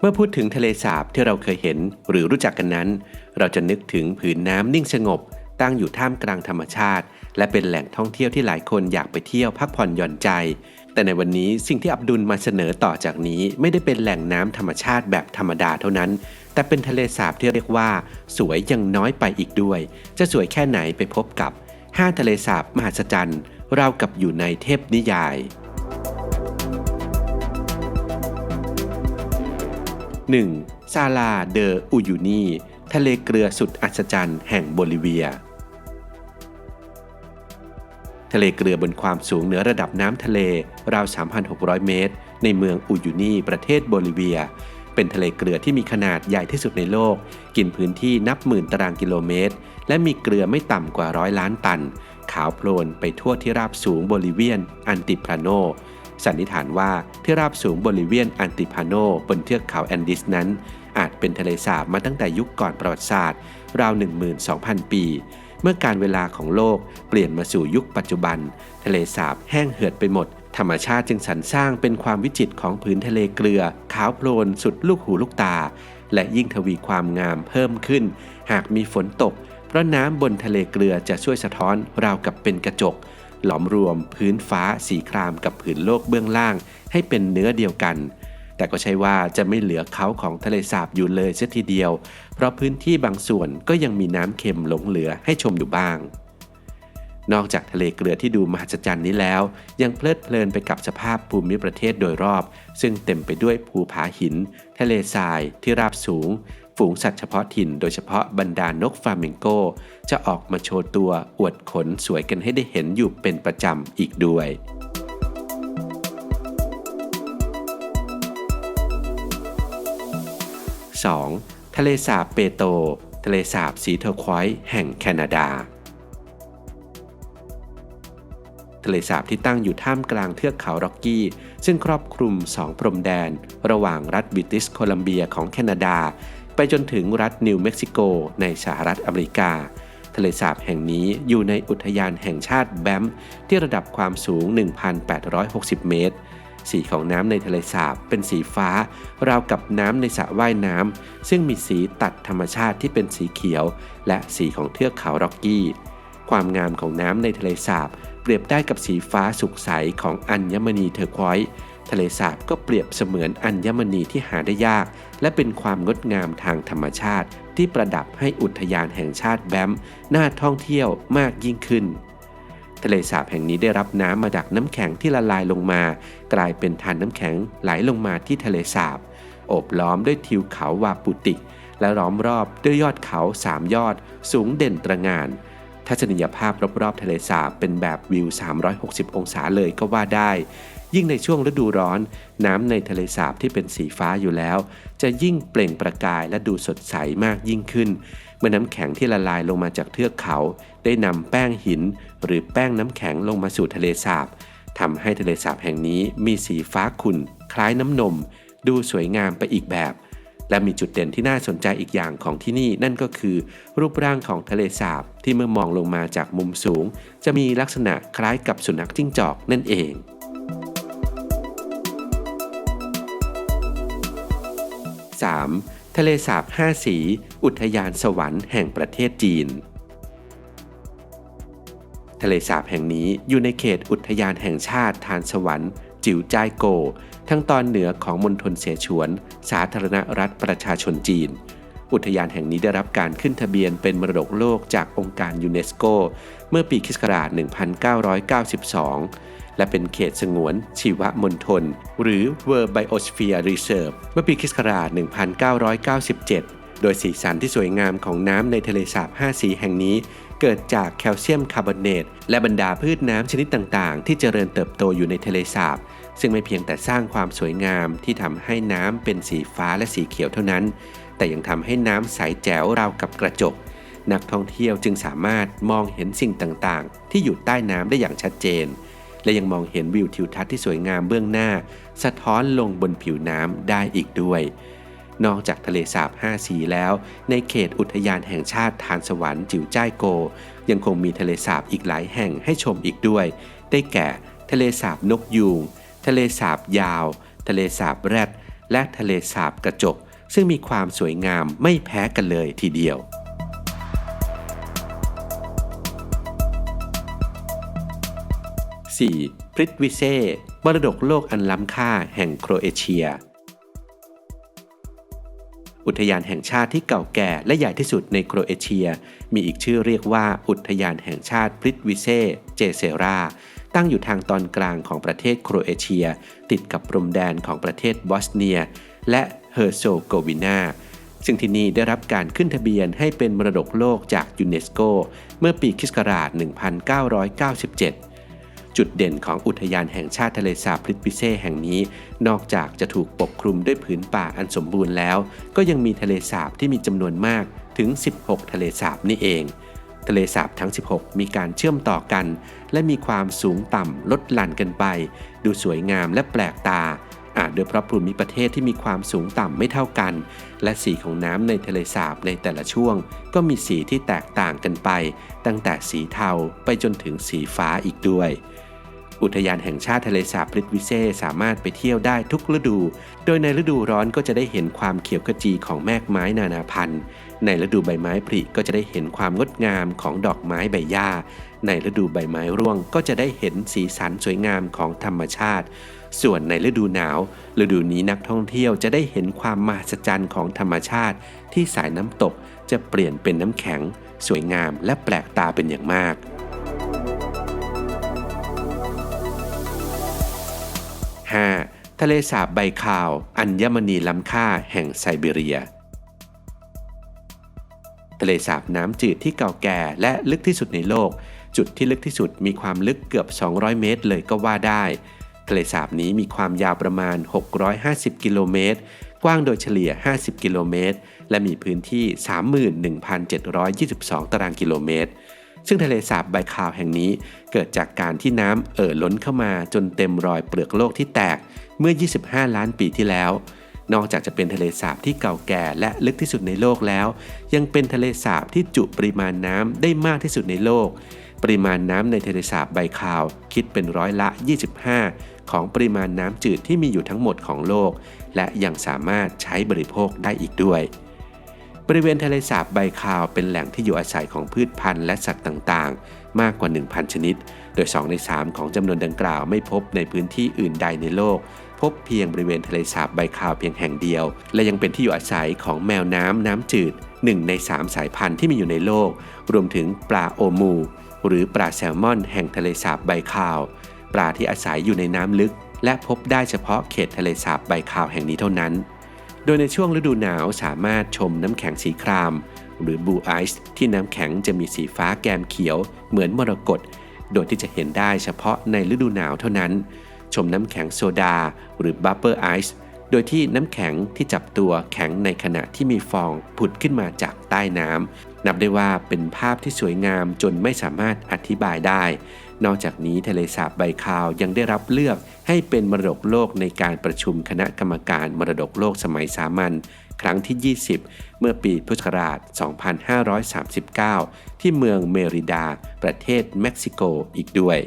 เมื่อพูดถึงทะเลสาบที่เราเคยเห็นหรือรู้จักกันนั้น เราจะนึกถึงผืนน้ำนิ่งสงบ ตั้งอยู่ท่ามกลางธรรมชาติ และเป็นแหล่งท่องเที่ยวที่หลายคนอยากไปเที่ยวพักผ่อนหย่อนใจ แต่ในวันนี้สิ่งที่อับดุลมาเสนอต่อจากนี้ไม่ได้เป็นแหล่งน้ำธรรมชาติแบบธรรมดาเท่านั้น แต่เป็นทะเลสาบที่เรียกว่า สวยยังน้อยไปอีกด้วย จะสวยแค่ไหนไปพบกับห้าทะเลสาบมหัศจรรย์ราวกับอยู่ในเทพนิยาย 1. ซาลาเดออูยูนีทะเลเกลือสุดอัศจรรย์แห่งโบลิเวีย ทะเลเกลือบนความสูงเหนือระดับน้ำทะเลราว 3,600 เมตร ในเมืองอูยูนีประเทศโบลิเวีย เป็นทะเลเกลือที่มีขนาดใหญ่ที่สุดในโลก กินพื้นที่นับหมื่นตารางกิโลเมตร และมีเกลือไม่ต่ำกว่าร้อยล้านตัน ขาวโพลนไปทั่วที่ราบสูงโบลิเวียน อันติพลาโน สันนิษฐานว่าที่ราบสูงโบลิเวียนอันติพาโนบนเทือกเขาแอนดิสนั้น อาจเป็นทะเลสาบมาตั้งแต่ยุคก่อนประวัติศาสตร์ ราว 12,000 ปี เมื่อการเวลาของโลกเปลี่ยนมาสู่ยุคปัจจุบัน ทะเลสาบแห้งเหือดไปหมด ธรรมชาติจึงสรรสร้างเป็นความวิจิตรของผืนทะเลเกลือ ขาวโพลนสุดลูกหูลูกตา และยิ่งทวีความงามเพิ่มขึ้น หากมีฝนตก เพราะน้ำบนทะเลเกลือจะช่วยสะท้อนราวกับเป็นกระจก หลอมรวมพื้นฟ้าสีครามกับผืนโลกเบื้องล่าง ให้เป็นเนื้อเดียวกัน แต่ก็ใช่ว่าจะไม่เหลือเขาของทะเลสาบอยู่เลยเสียทีเดียว เพราะพื้นที่บางส่วนก็ยังมีน้ำเค็มหลงเหลือให้ชมอยู่บ้าง นอกจากทะเลเกลือที่ดูมหัศจรรย์นี้แล้ว ยังเพลิดเพลินไปกับสภาพภูมิประเทศโดยรอบ ซึ่งเต็มไปด้วยภูผาหิน ทะเลทรายที่ราบสูง ฝูงสัตว์เฉพาะถิ่นโดยเฉพาะบรรดานกฟลามิงโก จะออกมาโชว์ตัวอวดขนสวยกันให้ได้เห็นอยู่เป็นประจำอีกด้วย 2. ทะเลสาบเปโต ทะเลสาบสีเทอร์ควอยซ์แห่งแคนาดา ทะเลสาบที่ตั้งอยู่ท่ามกลางเทือกเขาร็อกกี้ ซึ่งครอบคลุมสองพรมแดน ระหว่างรัฐบริติชโคลัมเบียของแคนาดา ไปจนถึงรัฐนิวเม็กซิโกในสหรัฐอเมริกา ทะเลสาบแห่งนี้อยู่ในอุทยานแห่งชาติแบม ที่ระดับความสูง 1,860 เมตร สีของน้ำในทะเลสาบเป็นสีฟ้า ราวกับน้ำในสระว่ายน้ำซึ่งมีสีตัดธรรมชาติที่เป็นสีเขียว และสีของเทือกเขาร็อกกี้ ความงามของน้ำในทะเลสาบเปรียบได้กับสีฟ้าสุกใสของอัญมณีเทอร์ควอยซ์ ทะเลสาบก็เปรียบเสมือนอัญมณีที่หาได้ยาก และเป็นความงดงามทางธรรมชาติ ที่ประดับให้อุทยานแห่งชาติแบมน่าท่องเที่ยวมากยิ่งขึ้น ทะเลสาบแห่งนี้ได้รับน้ำมาจากน้ำแข็งที่ละลายลงมา กลายเป็นทานน้ำแข็งไหลลงมาที่ทะเลสาบโอบล้อมด้วยทิวเขาวาปุติก และล้อมรอบด้วยยอดเขาสามยอด สูงเด่นตระงานทัศนียภาพรอบๆทะเลสาบเป็นแบบวิว 360 องศาเลยก็ว่าได้ ยิ่งในช่วงฤดูร้อน น้ำในทะเลสาบที่เป็นสีฟ้าอยู่แล้ว จะยิ่งเปล่งประกายและดูสดใสมากยิ่งขึ้น เมื่อน้ำแข็งที่ละลายลงมาจากเทือกเขา ได้นำแป้งหิน หรือแป้งน้ำแข็งลงมาสู่ทะเลสาบทำให้ทะเลสาบแห่งนี้มีสีฟ้าขุ่น คล้ายน้ำนม ดูสวยงามไปอีกแบบ และมีจุดเด่นที่น่าสนใจอีกอย่างของที่นี่ นั่นก็คือ รูปร่างของทะเลสาบที่เมื่อมองลงมาจากมุมสูง จะมีลักษณะคล้ายกับสุนัขจิ้งจอกนั่นเอง 3. ทะเลสาบ5สี อุทยานสวรรค์แห่งประเทศจีน ทะเลสาบแห่งนี้อยู่ในเขตอุทยานแห่งชาติทานสวรรค์จิ๋วจ้ายโก ทั้งตอนเหนือของมณฑลเสฉวน สาธารณรัฐประชาชนจีน อุทยานแห่งนี้ได้รับการขึ้นทะเบียนเป็นมรดกโลกจากองค์การยูเนสโก เมื่อปีคศ1992 และเป็นเขตสงวน ชีวมณฑลหรือ World Biosphere Reserve เมื่อปีคศ1997 โดยสีสันที่สวยงามของน้ำในทะเลสาบ 5 สีแห่งนี้ เกิดจากแคลเซียมคาร์บอเนต และบรรดาพืชน้ำชนิดต่างๆ ที่เจริญเติบโตอยู่ในทะเลสาบ ซึ่งไม่เพียงแต่สร้างความสวยงามที่ทำให้น้ำเป็นสีฟ้าและสีเขียวเท่านั้น แต่ยังทำให้น้ำใสแจ๋วราวกับกระจกนักท่องเที่ยวจึงสามารถมองเห็นสิ่งต่างๆ ที่อยู่ใต้น้ำได้อย่างชัดเจน และยังมองเห็นวิวทิวทัศน์ที่สวยงามเบื้องหน้า สะท้อนลงบนผิวน้ำได้อีกด้วย นอกจากทะเลสาบ 5 สีแล้ว ในเขตอุทยานแห่งชาติทานสวรรค์จิ๋วจ้ายโก ยังคงมีทะเลสาบอีกหลายแห่งให้ชมอีกด้วย ได้แก่ ทะเลสาบนกยูง ทะเลสาบยาว ทะเลสาบแรด และทะเลสาบกระจก ซึ่งมีความสวยงามไม่แพ้กันเลยทีเดียว 4. พริตวิเซ่มรดกโลกอันล้ำค่าแห่งโครเอเชีย อุทยานแห่งชาติที่เก่าแก่และใหญ่ที่สุดในโครเอเชีย มีอีกชื่อเรียกว่าอุทยานแห่งชาติพริตวิเซ่เจเซรา ตั้งอยู่ทางตอนกลางของประเทศโครเอเชีย ติดกับพรมแดนของประเทศบอสเนีย และเฮอร์โซโกวีนาซึ่งที่นี่ได้รับการขึ้นทะเบียนให้เป็นมรดกโลกจากยูเนสโก เมื่อปีคศ1997 จุดเด่นของอุทยานแห่งชาติทะเลสาบพริตปิเซ่แห่งนี้ นอกจากจะถูกปกคลุมด้วยผืนป่าอันสมบูรณ์แล้ว ก็ยังมีทะเลสาบที่มีจำนวนมากถึง 16 ทะเลสาบนี่เอง ทะเลสาบทั้ง 16 มีการเชื่อมต่อกัน และมีความสูงต่ำลดหลั่นกันไป ดูสวยงามและแปลกตา อาจโดยเพราะภูมิประเทศที่มีความสูงต่ำไม่เท่ากัน และสีของน้ำในทะเลสาบในแต่ละช่วง ก็มีสีที่แตกต่างกันไป ตั้งแต่สีเทาไปจนถึงสีฟ้าอีกด้วย อุทยานแห่งชาติทะเลสาบพริตวิเซสามารถไปเที่ยวได้ทุกฤดู โดยในฤดูร้อนก็จะได้เห็นความเขียวขจีของแมกไม้นานาพันธุ์ ในฤดูใบไม้ผลิก็จะได้เห็นความงดงามของดอกไม้ใบหญ้า ในฤดูใบไม้ร่วงก็จะได้เห็นสีสันสวยงามของธรรมชาติ ส่วนในฤดูหนาว ฤดูนี้นักท่องเที่ยวจะได้เห็นความมหัศจรรย์ของธรรมชาติ ที่สายน้ำตกจะเปลี่ยนเป็นน้ำแข็ง สวยงามและแปลกตาเป็นอย่างมาก 5. ทะเลสาบใบคาว อัญมณีล้ำค่าแห่งไซบีเรีย ทะเลสาบน้ำจืดที่เก่าแก่และลึกที่สุดในโลก จุดที่ลึกที่สุดมีความลึกเกือบ 200 เมตรเลยก็ว่าได้ ทะเลสาบนี้มีความยาวประมาณ 650 กิโลเมตร กว้างโดยเฉลี่ย 50 กิโลเมตร และมีพื้นที่ 31,722 ตารางกิโลเมตร ซึ่งทะเลสาบไบคาวแห่งนี้ เกิดจากการที่น้ำเอ่อล้นเข้ามาจนเต็มรอยเปลือกโลกที่แตกเมื่อ 25 ล้านปีที่แล้ว นอกจากจะเป็นทะเลสาบที่เก่าแก่และลึกที่สุดในโลกแล้ว ยังเป็นทะเลสาบที่จุปริมาณน้ำได้มากที่สุดในโลก ปริมาณน้ำในทะเลสาบไบคาว คิดเป็นร้อยละ 25 ของปริมาณน้ำจืดที่มีอยู่ทั้งหมดของโลก และยังสามารถใช้บริโภคได้อีกด้วย บริเวณทะเลสาบไบคาวเป็นแหล่งที่อยู่อาศัยของพืชพันธุ์และสัตว์ต่างๆ มากกว่า 1,000 ชนิด โดย 2 ใน 3 ของจำนวนดังกล่าวไม่พบในพื้นที่อื่นใดในโลก พบเพียงบริเวณทะเลสาบไบคาวเพียงแห่งเดียว และยังเป็นที่อยู่อาศัยของแมวน้ำน้ำจืด 1 ใน 3 สายพันธุ์ที่มีอยู่ในโลก รวมถึงปลาโอมู หรือปลาแซลมอน แห่งทะเลสาบไบคาว ปลาที่อาศัยอยู่ในน้ำลึก และพบได้เฉพาะเขตทะเลสาบไบคาวแห่งนี้เท่านั้น ดยในช่วงฤดูหนาวสามารถชมน้ำแข็งสีคราม หรือบูไอซ์ที่น้ำแข็งจะมีสีฟ้าแกมเขียว เหมือนมรกตโดยที่จะเห็นได้เฉพาะในฤดูหนาวเท่านั้น ชมน้ำแข็งโซดา หรือบับเบิลไอซ์โดยที่น้ำแข็งที่จับตัวแข็งในขณะที่มีฟองผุดขึ้นมาจากใต้น้ำนับได้ว่าเป็นภาพที่สวยงามจนไม่สามารถอธิบายได้ นอกจากนี้ทะเลสาบไบคาวยังได้รับเลือกให้เป็นมรดกโลกในการประชุมคณะกรรมการมรดกโลกสมัยสามัญครั้งที่ 20 เมื่อปีพุทธศักราช 2539 ที่เมืองเมริดา ประเทศเม็กซิโกอีกด้วย